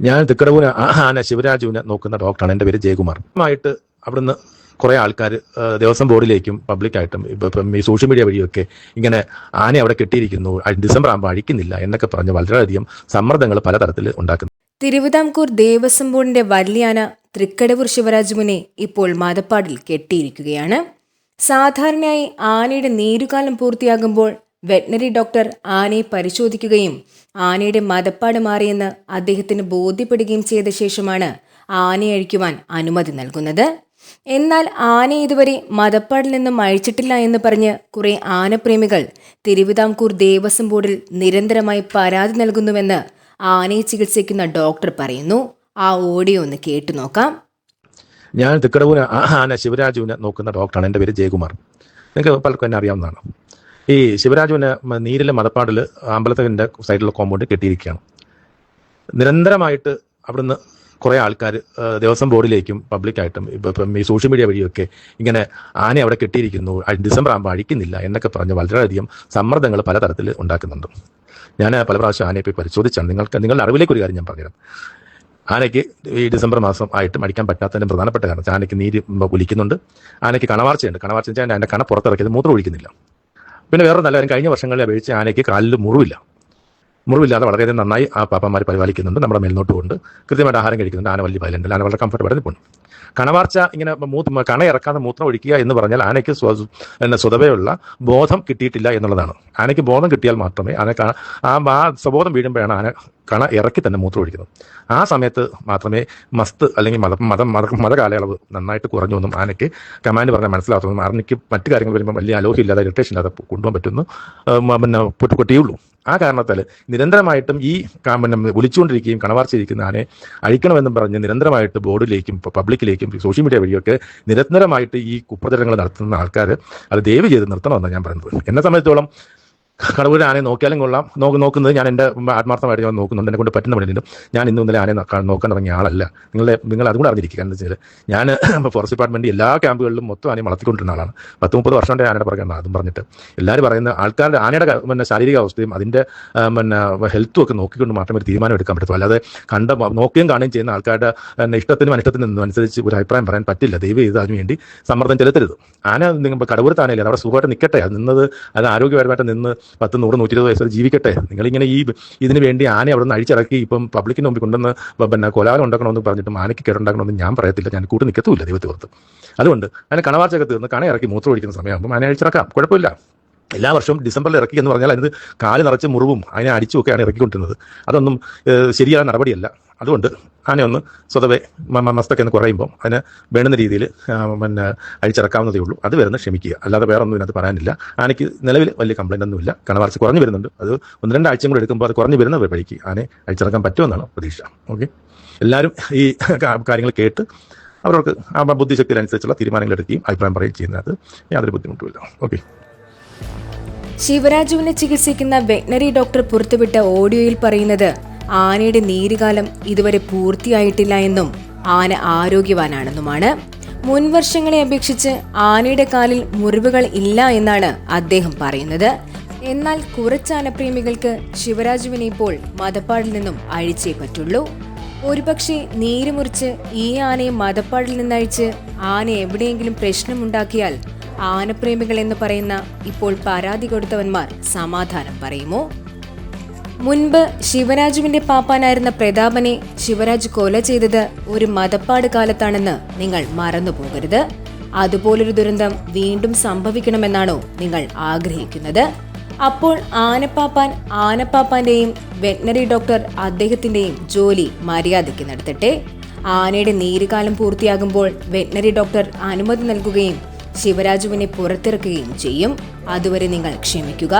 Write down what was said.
ഞാൻ തിക്കടവൂന് ആന ശിവരാജുവിനെ നോക്കുന്ന ഡോക്ടറാണ്. എന്റെ പേര് ജയകുമാർ. ആയിട്ട് അവിടുന്ന് കുറേ ആൾക്കാർ ദേവസ്വം ബോർഡിലേക്കും പബ്ലിക്കായിട്ടും ഇപ്പം ഈ സോഷ്യൽ മീഡിയ വഴിയൊക്കെ ഇങ്ങനെ ആന അവിടെ കെട്ടിയിരിക്കുന്നു. ഡിസംബർ ആകുമ്പോൾ അഴിക്കുന്നില്ല എന്നൊക്കെ പറഞ്ഞ് വളരെയധികം സമ്മർദ്ദങ്ങൾ പലതരത്തിൽ ഉണ്ടാക്കുന്നു. തിരുവിതാംകൂർ ദേവസ്വം ബോർഡിന്റെ വല്യാന തൃക്കടവൂർ ശിവരാജുവിനെ ഇപ്പോൾ മതപ്പാടിൽ കെട്ടിയിരിക്കുകയാണ്. സാധാരണയായി ആനയുടെ നീരുകാലം പൂർത്തിയാകുമ്പോൾ വെറ്റിനറി ഡോക്ടർ ആനയെ പരിശോധിക്കുകയും ആനയുടെ മതപ്പാട് മാറിയെന്ന് അദ്ദേഹത്തിന് ബോധ്യപ്പെടുകയും ചെയ്ത ശേഷമാണ് ആനയെ അഴിക്കുവാൻ അനുമതി നൽകുന്നത്. എന്നാൽ ആന ഇതുവരെ മതപ്പാടിൽ നിന്നും അഴിച്ചിട്ടില്ല എന്ന് പറഞ്ഞ് കുറെ ആനപ്രേമികൾ തിരുവിതാംകൂർ ദേവസ്വം ബോർഡിൽ നിരന്തരമായി പരാതി നൽകുന്നുവെന്ന് ആനയെ ചികിത്സിക്കുന്ന ഡോക്ടർ പറയുന്നു. ആ ഓഡിയോ ഒന്ന് കേട്ടു നോക്കാം. ഞാൻ തിക്കടവൂര് ആന ശിവരാജുവിനെ നോക്കുന്ന ഡോക്ടറാണ്. എന്റെ പേര് ജയകുമാർ. നിങ്ങൾക്ക് പലർക്കും എന്നെ അറിയാവുന്നതാണ്. ഈ ശിവരാജുവിന് നീരിലെ മതപ്പാടിൽ അമ്പലത്തിന്റെ സൈഡിലുള്ള കോമ്പൗണ്ട് കെട്ടിയിരിക്കുകയാണ്. നിരന്തരമായിട്ട് അവിടുന്ന് കുറേ ആൾക്കാർ ദേവസ്വം ബോർഡിലേക്കും പബ്ലിക്കായിട്ടും ഇപ്പം ഈ സോഷ്യൽ മീഡിയ വഴിയൊക്കെ ഇങ്ങനെ ആനയെ അവിടെ കെട്ടിയിരിക്കുന്നു. ഡിസംബർ ആകുമ്പോൾ അഴിക്കുന്നില്ല എന്നൊക്കെ പറഞ്ഞ് വളരെയധികം സമ്മർദ്ദങ്ങൾ പലതരത്തിൽ ഉണ്ടാക്കുന്നുണ്ട്. ഞാൻ പല പ്രാവശ്യം ആനയെ പോയി പരിശോധിച്ചാണ്. നിങ്ങൾക്ക് നിങ്ങളുടെ അറിവിലേക്ക് ഒരു കാര്യം ഞാൻ പറഞ്ഞുതരാം. ആനയ്ക്ക് ഈ ഡിസംബർ മാസം ആയിട്ട് മടിക്കാൻ പറ്റാത്തതിന്റെ പ്രധാനപ്പെട്ട കാരണം ആനയ്ക്ക് നീര് ഒലിക്കുന്നുണ്ട് ആനയ്ക്ക് കണവാർച്ചയുണ്ട്. കണവാർച്ച വെച്ചാൽ അതിന്റെ കണ പുറത്തിറക്കിയത് മൂത്രം ഒഴിക്കുന്നില്ല. പിന്നെ വേറെ നല്ല കാര്യം കഴിഞ്ഞ വർഷങ്ങളിൽ അപേക്ഷിച്ച് ആനയ്ക്ക് കാലിൽ മുറിവില്ല. മുറിവില്ലാതെ വളരെയധികം നന്നായി ആ പാപ്പന്മാർ പരിപാലിക്കുന്നുണ്ട് നമ്മുടെ മേൽനോട്ട് കൊണ്ട് കൃത്യമായിട്ട് ആഹാരം കഴിക്കുന്നുണ്ട്. ആന വലിയ വയലുണ്ട് ആന വളരെ കംഫർട്ടബിൾ നിൽപ്പുണ്ട്. കണവാർച്ച ഇങ്ങനെ മൂത്ത് കണ ഇറക്കാതെ മൂത്രം ഒഴിക്കുക എന്ന് പറഞ്ഞാൽ ആനയ്ക്ക് എന്ന സ്വതവേയുള്ള ബോധം കിട്ടിയിട്ടില്ല എന്നുള്ളതാണ്. ആനയ്ക്ക് ബോധം കിട്ടിയാൽ മാത്രമേ ആന ആ ആ സ്വബോധം വീഴുമ്പോഴാണ് ആന കണ ഇറക്കി തന്നെ മൂത്രം ഒഴിക്കുന്നത്. ആ സമയത്ത് മാത്രമേ മസ്ത് അല്ലെങ്കിൽ മത മതം മത മതകാലയളവ് നന്നായിട്ട് കുറഞ്ഞു എന്നും ആനയ്ക്ക് കമാൻഡ് പറഞ്ഞാൽ മനസ്സിലാക്കുന്നു ആനയ്ക്ക് മറ്റു കാര്യങ്ങൾ വരുമ്പോൾ വലിയ അലോഹ്യം ഇല്ലാതെ ഇറിറ്റേഷൻ ഇല്ലാതെ കൊണ്ടുപോകാൻ പറ്റുന്നു പിന്നെ പൊട്ടിക്കൊട്ടിയുള്ളൂ. ആ കാരണത്താൽ നിരന്തരമായിട്ടും ഈ പിന്നെ ഒലിച്ചുകൊണ്ടിരിക്കുകയും കണവാർച്ചിരിക്കുന്ന ആനെ അഴിക്കണമെന്നും പറഞ്ഞ് നിരന്തരമായിട്ട് ബോർഡിലേക്കും പ- പബ്ലിക്കിലേക്കും സോഷ്യൽ മീഡിയ വഴിയൊക്കെ നിരന്തരമായിട്ട് ഈ കുപ്രചരണങ്ങൾ നടത്തുന്ന ആൾക്കാർ അത് ദയവ് ചെയ്ത് നിർത്തണമെന്നാണ് ഞാൻ പറയുന്നത്. എന്നെ സംബന്ധിച്ചോളം കടവൂർ ആനയെ നോക്കിയാലും കൊള്ളാം. നോക്ക് നോക്കുന്നത് ഞാൻ എന്റെ ആത്മാർത്ഥമായിട്ട് ഞാൻ നോക്കുന്നുണ്ട്. എന്നെ കൊണ്ട് പറ്റുന്ന പണിയിലും ഞാൻ ഇന്നും ഇന്നലെ ആനയെ നോക്കാൻ തുടങ്ങിയ ആളല്ല. നിങ്ങളെ നിങ്ങൾ അതും കൂടെ അറിഞ്ഞിരിക്കുക. എന്ന് വെച്ചാൽ ഞാൻ ഫോറസ്റ്റ് ഡിപ്പാർട്ട്മെന്റ് എല്ലാ ക്യാമ്പുകളിലും മൊത്തം ആനയെ വളർത്തിക്കൊണ്ടിരുന്ന ആളാണ്. പത്ത് മുപ്പത് വർഷം ആനയുടെ പുറകെ അതും പറഞ്ഞിട്ട്. എല്ലാവരും പറയുന്ന ആൾക്കാരുടെ ആനയുടെ പിന്നെ ശാരീരിക അവസ്ഥയും അതിന്റെ പിന്നെ ഹെൽത്തും ഒക്കെ നോക്കിക്കൊണ്ട് മാത്രമേ ഒരു തീരുമാനം എടുക്കാൻ പറ്റത്തുള്ളൂ. അല്ലാതെ കണ്ട നോക്കുകയും കാണുകയും ചെയ്യുന്ന ആൾക്കാരുടെ ഇഷ്ടത്തിനും അനിഷ്ടത്തിനും അനുസരിച്ച് ഒരു അഭിപ്രായം പറയാൻ പറ്റില്ല. ദൈവം ചെയ്ത് അതിനുവേണ്ടി സമ്മർദ്ദം ചെലുത്തരുത്. ആന നിങ്ങൾ കടവൂർ ആനയില്ല? അവിടെ സുഖമായിട്ട് നിൽക്കട്ടെ അത് നിന്നത് അത് ആരോഗ്യപരമായിട്ട് നിന്ന് പത്ത് നൂറ് നൂറ്റി ഇരുപത് വയസ്സ് ജീവിക്കട്ടെ. നിങ്ങളിങ്ങനെ ഈ ഇതിന് വേണ്ടി ആനെ അവിടെ നിന്ന് അഴിച്ചിറക്കി ഇപ്പം പബ്ലിക്കിന് മുമ്പിൽ കൊണ്ടുവന്ന് പിന്നെ കൊലാവനം ഉണ്ടാക്കണമെന്ന് പറഞ്ഞിട്ട് ആനയ്ക്ക് കേടുണ്ടാക്കണമെന്ന് ഞാൻ പറയത്തില്ല. ഞാൻ കൂട്ട് നിൽക്കത്തുമില്ല ദൈവത്തെ ഓർത്ത്. അതുകൊണ്ട് അതിന് കണവാർച്ചയൊക്കെ നിന്ന് കണ ഇറക്കി മൂത്രം ഒഴിക്കുന്ന സമയമാകുമ്പോൾ ആനെ അഴിച്ചിറക്കാം. കുഴപ്പമില്ല. എല്ലാ വർഷവും ഡിസംബറിൽ ഇറക്കി എന്ന് പറഞ്ഞാൽ അതിന് കാൽ നിറച്ച് മുറിവും അതിനെ അടിച്ചുമൊക്കെയാണ് ഇറക്കിക്കൊണ്ടിരുന്നത്. അതൊന്നും ശരിയായ നടപടിയല്ല. അതുകൊണ്ട് ആനയൊന്ന് സ്വതവേ എന്ന് മസ്തൊക്കെ ഒന്ന് കുറയുമ്പോൾ അതിന് വേണ്ടുന്ന രീതിയിൽ പിന്നെ അഴിച്ചിറക്കാവുന്നതേ ഉള്ളൂ. അത് വരുന്ന ക്ഷമിക്കുക. അല്ലാതെ വേറെ ഒന്നും ഇതിനകത്ത് പറയാനില്ല. ആനയ്ക്ക് നിലവിൽ വലിയ കംപ്ലൈന്റ് ഒന്നുമില്ല കണവാർച്ച കുറഞ്ഞു വരുന്നുണ്ട്. അത് ഒന്ന് രണ്ട് ആഴ്ചയും കൂടെ എടുക്കുമ്പോൾ അത് കുറഞ്ഞു വരുന്ന വഴിക്ക് ആനയെ അഴിച്ചിറക്കാൻ പറ്റുമെന്നാണ് പ്രതീക്ഷ. ഓക്കെ? എല്ലാവരും ഈ കാര്യങ്ങൾ കേട്ട് അവർക്ക് ആ ബുദ്ധിശക്തി ബുദ്ധിശക്തിയിലനുസരിച്ചുള്ള തീരുമാനങ്ങൾ എടുക്കുകയും അഭിപ്രായം പറയുകയും ചെയ്യുന്നത് യാതൊരു ബുദ്ധിമുട്ടുമില്ല. ഓക്കെ? ശിവരാജുവിനെ ചികിത്സിക്കുന്ന വെറ്റിനറി ഡോക്ടർ പുറത്തുവിട്ട ഓഡിയോയിൽ പറയുന്നത് ആനയുടെ നീരുകാലം ഇതുവരെ പൂർത്തിയായിട്ടില്ല എന്നും ആന ആരോഗ്യവാനാണെന്നുമാണ്. മുൻവർഷങ്ങളെ അപേക്ഷിച്ച് ആനയുടെ കാലിൽ മുറിവുകൾ ഇല്ല എന്നാണ് അദ്ദേഹം പറയുന്നത്. എന്നാൽ കുറച്ച് ആനപ്രേമികൾക്ക് ശിവരാജുവിനെ ഇപ്പോൾ മതപ്പാടിൽ നിന്നും അഴിച്ചേ പറ്റുള്ളൂ. ഒരുപക്ഷെ നീര് മുറിച്ച് ഈ ആനയെ മതപ്പാടിൽ നിന്നഴിച്ച് ആന എവിടെയെങ്കിലും പ്രശ്നമുണ്ടാക്കിയാൽ ആനപ്രേമികൾ എന്ന് പറയുന്ന ഇപ്പോൾ പരാതി കൊടുത്തവന്മാർ സമാധാനം പറയുമോ? മുൻപ് ശിവരാജുവിന്റെ പാപ്പാനായിരുന്ന പ്രതാപനെ ശിവരാജ് കൊല ചെയ്തത് ഒരു മതപ്പാട് കാലത്താണെന്ന് നിങ്ങൾ മറന്നു പോകരുത് അതുപോലൊരു ദുരന്തം വീണ്ടും സംഭവിക്കണമെന്നാണോ നിങ്ങൾ ആഗ്രഹിക്കുന്നത്? അപ്പോൾ ആനപ്പാപ്പാൻ ആനപ്പാപ്പാന്റെയും വെറ്റിനറി ഡോക്ടർ അദ്ദേഹത്തിന്റെയും ജോലി മര്യാദയ്ക്ക് നടത്തട്ടെ. ആനയുടെ നീരുകാലം പൂർത്തിയാകുമ്പോൾ വെറ്റിനറി ഡോക്ടർ അനുമതി നൽകുകയും ശിവരാജുവിനെ പുറത്തിറക്കുകയും ചെയ്യും. അതുവരെ നിങ്ങൾ ക്ഷമിക്കുക.